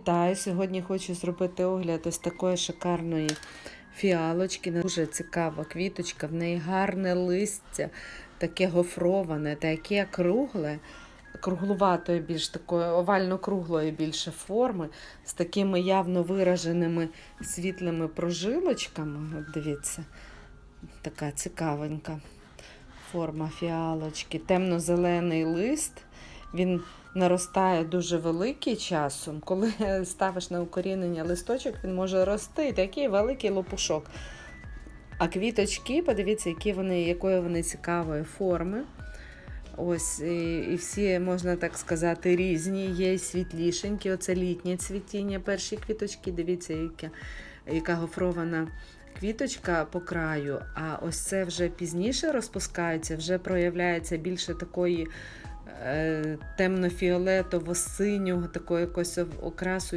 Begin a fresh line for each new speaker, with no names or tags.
Вітаю! Сьогодні хочу зробити огляд ось такої шикарної фіалочки. Дуже цікава квіточка, в неї гарне листя, таке гофроване, таке кругле, круглуватої більш такої овально-круглої більше форми, з такими явно вираженими світлими прожилочками. От дивіться, така цікавенька форма фіалочки, темно-зелений лист. Він наростає дуже великий часом. Коли ставиш на укорінення листочок, він може рости такий великий лопушок. А квіточки, подивіться, які вони, якої вони цікавої форми. Ось, і, і всі, можна так сказати, різні. Є світлішенькі, оце літнє цвітіння. Перші квіточки, дивіться, яка, яка гофрована квіточка по краю. А ось це вже пізніше розпускається, вже проявляється більше такої темно-фіолетово-синього, такої якось окрасу